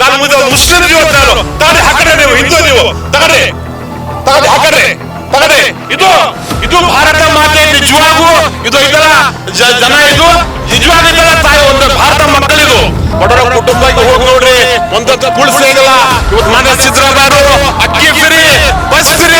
ನಾನು ಮುಂದೆ ಮುಸ್ಲಿಂ ಇವತ್ತು ನಾನು ತಗಡೆ ಹಾಕಡೆ ನೀವು, ಹಿಂದೂ ನೀವು. ತಗಡೆ. ತಗಡೆ ಹಾಕಡೆ. ತಗಡೆ. ಇದು ಇದು ಭಾರತ ಮಾತೆ ನಿಜವಾಗೂ? ಇದು ಇದರ ಜನ ಇದು? ನಿಜವಾಗಿದ್ದಲ್ಲ ತಾಯಿ, ಒಂದು ಭಾರತ ಮಕ್ಕಳಿದು. ಬಡವರ ಕುಟುಂಬಕ್ಕೆ ಹೋಗಿ ನೋಡ್ರಿ ಒಂದೊಂದು ಕುಳಿಸಿಲ್ಲ ಇವತ್ತು ಮನೆ ಸಿದ್ದರಾಮಯ್ಯ ಅಕ್ಕಿ ಫ್ರೀ, ಬಸ್ ಫ್ರೀ.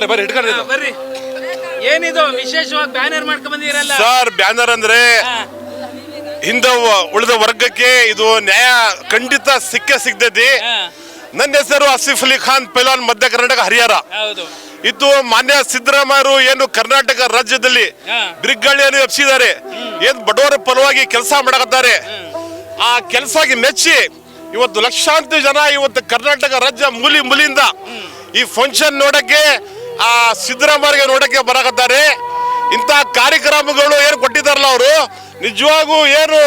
ಬರ್ರಿ ಬರ್ರಿ ಇಟ್ಕೊಂಡ್ರಿ ಬರ್ರಿ. ಏನಿದು ವಿಶೇಷವಾಗಿ ಬ್ಯಾನರ್ ಮಾಡ್ಕೊಂಡ್ ಬಂದಿರಲ್ಲ? ಸರ್ ಬ್ಯಾನರ್ ಅಂದ್ರೆ ಹಿಂದ ಉಳಿದ ವರ್ಗಕ್ಕೆ ಇದು ನ್ಯಾಯ ಖಂಡಿತ ಸಿಕ್ಕೇ ಸಿಗ್ತೈತಿ. ನನ್ನ ಹೆಸರು ಅಸಿಫ್ ಅಲಿ ಖಾನ್ ಪೈಲಾನ್ ಮಧ್ಯ ಕರ್ನಾಟಕ ಹರಿಹರ ಹೌದು. ಇದು ಮಾನ್ಯ ಸಿದ್ದರಾಮಯ್ಯರು ಏನು ಕರ್ನಾಟಕ ರಾಜ್ಯದಲ್ಲಿ ಹಾ. ಬ್ರಿಗ್ಗಳಿಯನ್ನು ಎಬ್ಸಿದ್ದಾರೆ. ಏನ್ ಬಡವರ ಪರವಾಗಿ ಕೆಲಸ ಮಾಡಕತ್ತಾರೆ. ಆ ಕೆಲಸಕ್ಕೆ ಮೆಚ್ಚಿ ಇವತ್ತು ಲಕ್ಷಾಂತರ ಜನ ಇವತ್ತು ಕರ್ನಾಟಕ ರಾಜ್ಯ ಮೂಲಿ ಮೂಲಿಯಿಂದ ಈ ಫಂಕ್ಷನ್ ನೋಡಕ್ಕೆ ಆ ಸಿದ್ದರಾಮಯ್ಯ ನೋಡಕ್ಕೆ ಬರಕತ್ತಾರೆ. ಇಂಥ ಕಾರ್ಯಕ್ರಮಗಳು ಏನು ಕೊಟ್ಟಿದ್ದಾರಲ್ಲ ಅವರು? ನಿಜವಾಗೂ ಏನು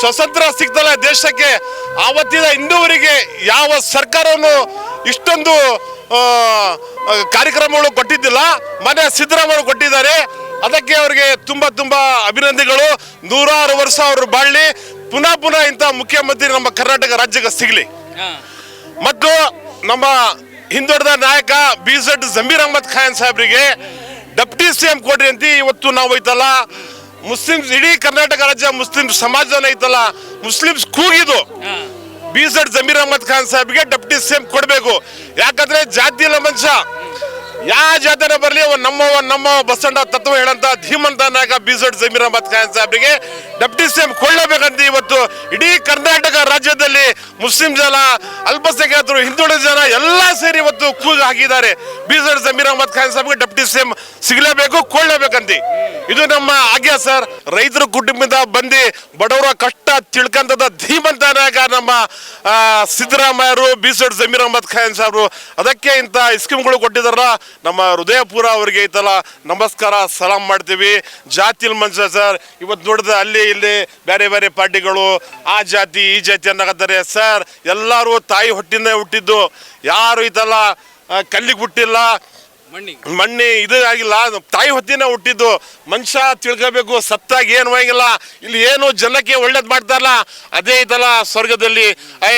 ಸ್ವತಂತ್ರ ಸಿಗ್ತಲ್ಲ ದೇಶಕ್ಕೆ? ಆವತ್ತಿನ ಇನ್ನೂವರೆಗೆ ಯಾವ ಸರ್ಕಾರವನ್ನು ಇಷ್ಟೊಂದು ಕಾರ್ಯಕ್ರಮಗಳು ಕೊಟ್ಟಿದ್ದಿಲ್ಲ. ಮನೆ ಸಿದ್ದರಾಮಯ್ಯ ಕೊಟ್ಟಿದ್ದಾರೆ. ಅದಕ್ಕೆ ಅವರಿಗೆ ತುಂಬ ತುಂಬ ಅಭಿನಂದನೆಗಳು. ನೂರಾರು ವರ್ಷ ಅವರು ಬಾಳಲಿ. ಪುನಃ ಪುನಃ ಇಂಥ ಮುಖ್ಯಮಂತ್ರಿ ನಮ್ಮ ಕರ್ನಾಟಕ ರಾಜ್ಯಕ್ಕೆ ಸಿಗಲಿ. ಮತ್ತು ನಮ್ಮ ಹಿಂದುಳಿದ ನಾಯಕ ಬಿ ಜೆಡ್ ಜಮೀರ್ ಅಹಮದ್ ಖಾನ್ ಸಾಹೇಬ್ರಿಗೆ ಡೆಪ್ಟಿ ಸಿ ಎಂ ಕೊಡ್ರಿ ಅಂತ. ಇವತ್ತು ನಾವು ಐತಲ್ಲ ಮುಸ್ಲಿಮ್ಸ್ ಇಡೀ ಕರ್ನಾಟಕ ರಾಜ್ಯ ಮುಸ್ಲಿಂ ಸಮಾಜದಲ್ಲಿ ಐತಲ್ಲ ಮುಸ್ಲಿಮ್ಸ್ ಕೂಗಿದು. ಬಿ ಜೆಡ್ ಜಮೀರ್ ಅಹಮದ್ ಖಾನ್ ಸಾಹೇಬ್ಗೆ ಡೆಪ್ಟಿ ಸಿ ಎಂ ಕೊಡಬೇಕು. ಯಾಕಂದ್ರೆ ಜಾತಿ ಇಲ್ಲ ಮನುಷ್ಯ. ಯಾವ ಜಾತಿನ ಬರಲಿ, ಅವ ನಮ್ಮವ ನಮ್ಮ ಬಸಣ್ಣ, ತತ್ವ ಹೇಳಂತ ಧೀಮಂತ ನಾಯಕ ಬಿ ಜೆಡ್ ಜಮೀರ್ ಅಹಮದ್ ಖಾನ್ ಸಾಹೇಬ್ರಿಗೆ ಡೆಪ್ಟಿ ಸಿ ಎಂ ಕೊಳ್ಳಬೇಕಂತ ಇವತ್ತು ಇಡೀ ಕರ್ನಾಟಕ ರಾಜ್ಯದಲ್ಲಿ ಮುಸ್ಲಿಂ ಜನ, ಅಲ್ಪಸಂಖ್ಯಾತರು, ಹಿಂದುಳಿದ ಜನ ಎಲ್ಲ ಸೇರಿ ಇವತ್ತು ಕೂಗು ಹಾಕಿದ್ದಾರೆ. ಬಿ ಜೆಡ್ ಜಮೀರ್ ಅಹಮದ್ ಖಾನ್ ಸಾಹೇಬ್ಗೆ ಡೆಪ್ಟಿ ಸಿ ಎಂ ಸಿಗಲೇಬೇಕು ಕೊಳ್ಳಬೇಕಂತ ಇದು ನಮ್ಮ ಆಗ್ಯ ಸರ್. ರೈತರ ಕುಟುಂಬದಿಂದ ಬಂದು ಬಡವರ ಕಷ್ಟ ತಿಳ್ಕಂತದ ಧೀಮಂತ ನಾಯಕ ನಮ್ಮ ಸಿದ್ದರಾಮಯ್ಯರು ಬಿ ಜೆಡ್ ಜಮೀರ್ ಅಹಮದ್ ಖಾನ್ ಸಾಹೇಬ್ರು. ಅದಕ್ಕೆ ಇಂಥ ಸ್ಕೀಮ್ಗಳು ಕೊಟ್ಟಿದಾರಲ್ಲ ನಮ್ಮ ಹೃದಯಪೂರ ಅವರಿಗೆ ಐತಲ್ಲ, ನಮಸ್ಕಾರ, ಸಲಾಂ ಮಾಡ್ತೀವಿ. ಜಾತಿಲ್ ಮನುಷ್ಯ ಸರ್. ಇವತ್ತು ನೋಡಿದ್ರೆ ಅಲ್ಲಿ ಇಲ್ಲಿ ಬೇರೆ ಬೇರೆ ಪಾರ್ಟಿಗಳು, ಆ ಜಾತಿ, ಈ ಜಾತಿ ಅನ್ನಕತ್ತಾರೆ. ಸರ್, ಎಲ್ಲರೂ ತಾಯಿ ಹೊಟ್ಟಿಂದ ಹುಟ್ಟಿದ್ದು. ಯಾರು ಐತಲ್ಲ ಕಲ್ಲಿಗೆ ಹುಟ್ಟಿಲ್ಲ. ಮಣ್ಣಿ. ಇದು ಆಗಿಲ್ಲ. ತಾಯಿ ಹೊತ್ತಿನ ಹುಟ್ಟಿದ್ದು. ಮನುಷ್ಯ ತಿಳ್ಕೋಬೇಕು. ಸತ್ತಾಗ ಏನು ಆಗಿಲ್ಲ ಇಲ್ಲಿ ಏನು ಜನಕ್ಕೆ ಒಳ್ಳೇದ್ ಮಾಡ್ತಾರಲ್ಲ, ಅದೇ ಇದಲ್ಲ ಸ್ವರ್ಗದಲ್ಲಿ. ಐ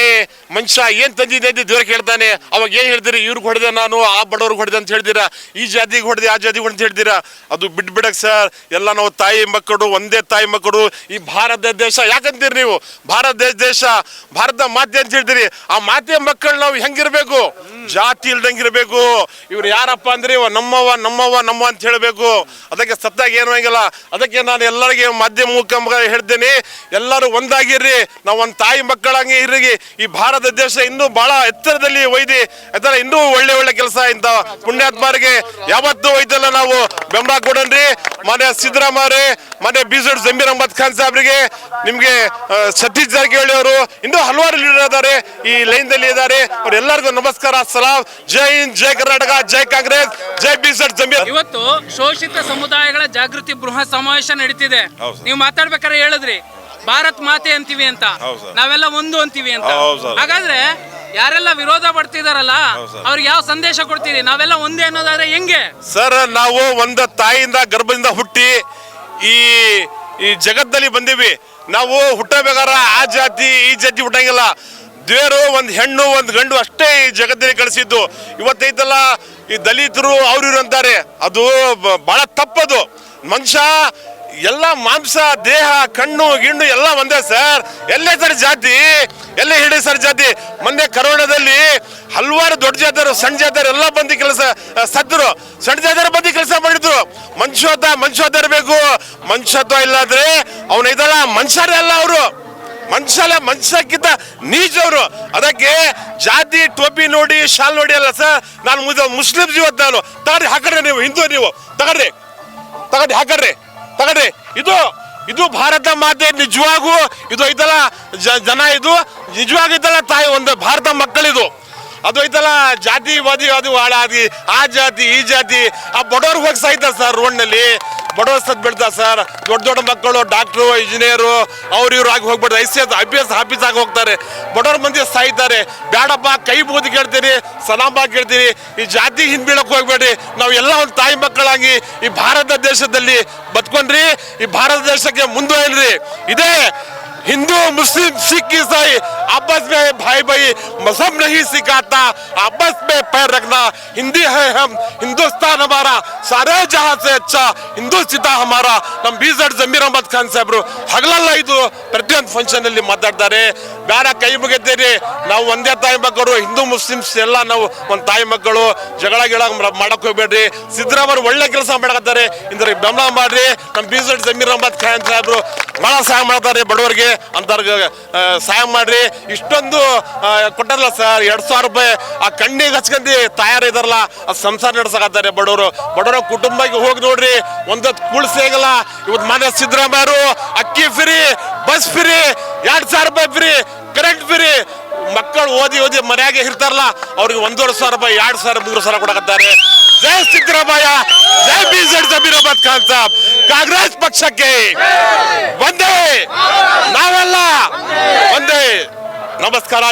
ಮನುಷ್ಯ ಏನು ತಂದಿದೆ ಅಂತ ದೇವ್ರ ಹೇಳ್ತಾನೆ ಅವಾಗ ಏನ್ ಹೇಳ್ತೀರಿ? ಇವ್ರಿಗೆ ಹೊಡೆದೆ ನಾನು, ಆ ಬಡವ್ರಿಗೆ ಹೊಡೆದೆ ಅಂತ ಹೇಳ್ತೀರಾ? ಈ ಜಾತಿಗೆ ಹೊಡೆದೆ, ಆ ಜಾತಿಗೆ ಹೊಡೆದು ಹೇಳ್ತೀರಾ? ಅದು ಬಿಟ್ಬಿಡಕ್ಕೆ ಬಿಡಕ್ ಸರ್. ಎಲ್ಲ ನಾವು ತಾಯಿ ಮಕ್ಕಳು, ಒಂದೇ ತಾಯಿ ಮಕ್ಕಳು. ಈ ಭಾರತ ದೇಶ ಯಾಕಂತೀರಿ ನೀವು? ಭಾರತ ದೇಶ, ಭಾರತ ಮಾತೆ ಅಂತ ಹೇಳ್ತೀರಿ. ಆ ಮಾತೆ ಮಕ್ಕಳು ನಾವು ಹೆಂಗಿರ್ಬೇಕು? ಜಾತಿ ಇಲ್ದಂಗಿರಬೇಕು. ಇವ್ರು ಯಾರಪ್ಪ ಅಂದ್ರೆ ನಮ್ಮವ ನಮ್ಮವ ನಮ್ಮ ಅಂತ ಹೇಳಬೇಕು. ಅದಕ್ಕೆ ಸತ್ತಾಗ ಏನು ಹಂಗಿಲ್ಲ ಅದಕ್ಕೆ ನಾನು ಎಲ್ಲರಿಗೆ ಮಾಧ್ಯಮ ಮುಖಾಂತರ ಹೇಳ್ತೇನೆ. ಎಲ್ಲರೂ ಒಂದಾಗಿರ್ರಿ. ನಾವು ಒಂದು ತಾಯಿ ಮಕ್ಕಳಂಗೆ ಇರ್ರಿ. ಈ ಭಾರತ ದೇಶ ಇನ್ನೂ ಬಹಳ ಎತ್ತರದಲ್ಲಿ ಒಯ್ದಿ. ಯಾಕಂದ್ರೆ ಇನ್ನೂ ಒಳ್ಳೆ ಒಳ್ಳೆ ಕೆಲಸ ಇಂತ ಪುಣ್ಯಾತ್ಮರಿಗೆ ಯಾವತ್ತೂ ಒಯ್ದಲ್ಲ ನಾವು. ಬೆಂಬಲ ಕೊಡನ್ರಿ. ಮನೆ ಸಿದ್ದರಾಮಯ್ಯ ಮನೆ ಬಿಜೆಡ್ ಜಮೀರ್ ಅಹಮದ್ ಖಾನ್ ಸಾಹೇಬ್ರಿಗೆ ನಿಮ್ಗೆ ಸತೀಶ್ ಜಾರಕಿಹೊಳಿ ಅವರು, ಇನ್ನೂ ಹಲವಾರು ಲೀಡರ್ ಇದ್ದಾರೆ ಈ ಲೈನ್ ದಲ್ಲಿ ಇದ್ದಾರೆ ಅವ್ರೆಲ್ಲರಿಗೂ ನಮಸ್ಕಾರ. ಸಲಾಂ. ಜೈ ಹಿಂದ್ ಜೈ ಕರ್ನಾಟಕ ಜೈ ಕಾಂಗ್ರೆಸ್ ಜೈ ಬಿಜೆಪಿ ಜೆಡ್ ಜಮೀರ್ ಇವತ್ತು ಶೋಷಿತ ಸಮುದಾಯಗಳ ಜಾಗೃತಿ ಬೃಹತ್ ಸಮಾವೇಶ ನಡೀತಿದೆ. ನೀವು ಮಾತಾಡ್ಬೇಕಾದ್ರೆ ಹೇಳಿದ್ರಿ ಭಾರತ್ ಮಾತೆ ಅಂತೀವಿ ಅಂತ. ನಾವೆಲ್ಲ ಒಂದು ಅಂತೀವಿ ಅಂತ. ಹಾಗಾದ್ರೆ ಯಾರೆಲ್ಲ ವಿರೋಧ ಪಡ್ತಿದಾರಲ್ಲ ಅವ್ರಿಗೆ ಯಾವ ಸಂದೇಶ ಕೊಡ್ತೀರಿ? ನಾವೆಲ್ಲ ಒಂದೇ ಅನ್ನೋದಾದ್ರೆ ಹೆಂಗೆ? ಸರ್ ನಾವು ಒಂದ ತಾಯಿಯಿಂದ ಗರ್ಭದಿಂದ ಹುಟ್ಟಿ ಈ ಈ ಜಗತ್ತಲ್ಲಿ ಬಂದೀವಿ. ನಾವು ಹುಟ್ಟಬೇಕಾರ ಆ ಜಾತಿ ಈ ಜಾತಿ ಹುಟ್ಟಂಗಿಲ್ಲ. ದೇವರು, ಒಂದು ಹೆಣ್ಣು, ಒಂದು ಗಂಡು ಅಷ್ಟೇ ಈ ಜಗತ್ತಲ್ಲಿ ಕಳಿಸಿದ್ದು. ಇವತ್ತೈತಲ್ಲ ಈ ದಲಿತರು ಅವ್ರು ಅಂತಾರೆ. ಅದು ಬಹಳ ತಪ್ಪದು. ಮನುಷ್ಯ ಎಲ್ಲ ಮಾಂಸ, ದೇಹ, ಕಣ್ಣು, ಗಿಣ್ಣು ಎಲ್ಲ ಒಂದೇ ಸರ್. ಎಲ್ಲೇ ಸರ್ ಜಾತಿ? ಎಲ್ಲೇ ಹಿಡಿ ಸರ್ ಜಾತಿ? ಮೊನ್ನೆ ಕರೋನಾದಲ್ಲಿ ಹಲವಾರು ದೊಡ್ಡ ಜಾತಿಯರು ಸಣ್ಣ ಜಾತಿಯರು ಎಲ್ಲ ಬಂದು ಕೆಲಸ ಸತ್ತರು. ಸಣ್ಣ ಜಾತಿಯರು ಬಂದು ಕೆಲಸ ಮಾಡಿದ್ರು. ಮನುಷ್ಯತ್ವ ಮನುಷ್ಯತ್ವ ಇರಬೇಕು. ಮನುಷ್ಯತ್ವ ಇಲ್ಲಾಂದ್ರೆ ಅವನ ಇದಲ್ಲ ಮನುಷ್ಯರೇ ಅಲ್ಲ ಅವರು. ಮನುಷ್ಯಲ್ಲ ಮನುಷ್ಯಕ್ಕಿಂತ ನೀಚವರು ಅದಕ್ಕೆ ಜಾತಿ, ಟೋಪಿ ನೋಡಿ, ಶಾಲ್ ನೋಡಿ ಅಲ್ಲ ಸರ್ ನಾನು ಮುದ- ಮುಸ್ಲಿಂ ಇವತ್ತು ನಾನು. ತಗಡ್ರಿ ಹಾಕಡ್ರಿ ನೀವು, ಹಿಂದೂ ನೀವು. ತಗಡ್ರಿ ತಗಡ್ರಿ ಹಾಕಡ್ರಿ ತಗಡ್ರಿ. ಇದು ಇದು ಭಾರತ ಮಾತೆ ನಿಜವಾಗೂ, ಇದು ಐತಲ್ಲ ಜನ ಇದು ನಿಜವಾಗಿದ್ದಲ್ಲ ತಾಯಿ, ಒಂದು ಭಾರತ ಮಕ್ಕಳಿದು. ಅದು ಐತಲ್ಲ, ಜಾತಿವಾದಿ ಅದು ಹಾಳಾದಿ ಆ ಜಾತಿ, ಈ ಜಾತಿ, ಆ ಬಡವ್ರಿಗೆ ಹೋಗಿ ಸಾಯ್ತಾರೆ ಸರ್ ರೋಡ್ನಲ್ಲಿ ಬಡವರ ಸತ್ ಬೀಳ್ತಾರೆ ಸರ್. ದೊಡ್ಡ ದೊಡ್ಡ ಮಕ್ಕಳು ಡಾಕ್ಟ್ರು ಇಂಜಿನಿಯರು ಅವ್ರು ಇವ್ರು ಆಗಿ ಹೋಗ್ಬಿಡ್ತಾರೆ I C S I P S office ಆಗಿ ಹೋಗ್ತಾರೆ. ಬಡವ್ರ ಮಂದಿ ಸಾಯ್ತಾರೆ. ಬೇಡಪ್ಪ ಕೈ ಬೂದಿ ಕೇಳ್ತೀರಿ ಸಲಾಮ ಕೇಳ್ತೀರಿ ಈ ಜಾತಿ ಹಿಂದ್ಬೀಳಕ್ ಹೋಗ್ಬೇಡಿ ನಾವು ಎಲ್ಲ ಒಂದು ತಾಯಿ ಮಕ್ಕಳಾಗಿ ಈ ಭಾರತ ದೇಶದಲ್ಲಿ ಬದ್ಕೊಂಡ್ರಿ. ಈ ಭಾರತ ದೇಶಕ್ಕೆ ಮುಂದುವರಿ ಇದೇ हिंदू मुस्लिम सिख ईसाई आपस में भाई भाई मजहब नहीं सिखाता आपस में पैर रखना हिंदी है हम हिंदुस्तान हमारा सारे जहां से अच्छा ಹಿಂದೂಸ್ಥಿತ ಹಮಾರ ನಮ್ಮ ಬೀಸಡ್ ಜಮೀರ್ ಅಹಮದ್ ಖಾನ್ ಸಾಹೇಬ್ರು ಹಗಲಲ್ಲ ಇದು ಪ್ರತಿಯೊಂದು ಫಂಕ್ಷನ್ ಅಲ್ಲಿ ಮಾತಾಡ್ತಾರೆ ಬೇಡ ಕೈ ಮುಗಿತೀರಿ ನಾವು ಒಂದೇ ತಾಯಿ ಮಕ್ಕಳು ಹಿಂದೂ ಮುಸ್ಲಿಮ್ಸ್ ಎಲ್ಲ ನಾವು ಒಂದು ತಾಯಿ ಮಕ್ಕಳು ಜಗಳ ಗಿಳ ಮಾಡಕ್ ಹೋಗ್ಬೇಡ್ರಿ ಸಿದ್ದರಾಮಯ್ಯ ಒಳ್ಳೆ ಕೆಲಸ ಮಾಡಕತ್ತಾರೆ ಇಂದ್ರ ಬೆಂಬಲ ಮಾಡ್ರಿ ನಮ್ಮ ಬೀಸಡ್ ಜಮೀರ್ ಅಹಮದ್ ಖಾನ್ ಸಾಹೇಬ್ರು ಬಹಳ ಸಹಾಯ ಮಾಡ್ತಾರೆ ಬಡವರಿಗೆ ಅಂತವ್ರಿಗೆ ಆ, ಸಹಾಯ ಮಾಡ್ರಿ. ಇಷ್ಟೊಂದು ಆ, ಕೊಟ್ಟಾರಲ್ಲ ಸರ್ ಎರಡ್ ಸಾವಿರ ರೂಪಾಯಿ. ಆ ಕಣ್ಣಿಗೆ ಹಚ್ಕೊಂಡಿ ತಯಾರಿದಾರಲ್ಲ ಅದು ಸಂಸಾರ ನಡೆಸಕತ್ತಾರೆ ಬಡವರು. ಬಡವರ ಕುಟುಂಬಕ್ಕೆ ಹೋಗಿ ನೋಡ್ರಿ ಒಂದೊತ್ತು ಕೂಳ್ ಸಿಗಲ್ಲ ಇವತ್ತು ಮನೆ ಸಿದ್ದರಾಮಯ್ಯರು ಅಕ್ಕಿ ಫ್ರೀ ಬಸ್ ಫ್ರೀ ಎರಡ್ ಸಾವಿರ ರೂಪಾಯಿ ಫ್ರೀ ಕರೆಂಟ್ ಫ್ರೀ. ಮಕ್ಕಳು ಓದಿ ಓದಿ ಮನೆಯಾಗೆ ಇರ್ತಾರಲ್ಲ ಅವ್ರಿಗೆ ಒಂದೂವರೆ ಸಾವಿರ ರೂಪಾಯಿ ಎರಡ್ ಸಾವಿರ ಮೂರು ಸಾವಿರ ಕೊಡಕತ್ತಾರೆ. ಜೈ ಸಿದ್ದರಾಮಯ್ಯ ಜೈ ಬಿ ಜೆಡ್ ಜಮೀರ್ ಅಹಮದ್ ಖಾನ್ ಸಾಬ್ ಕಾಂಗ್ರೆಸ್ ಪಕ್ಷಕ್ಕೆ. ಒಂದೇ. ನಾವೆಲ್ಲ ಒಂದೇ. ನಮಸ್ಕಾರ.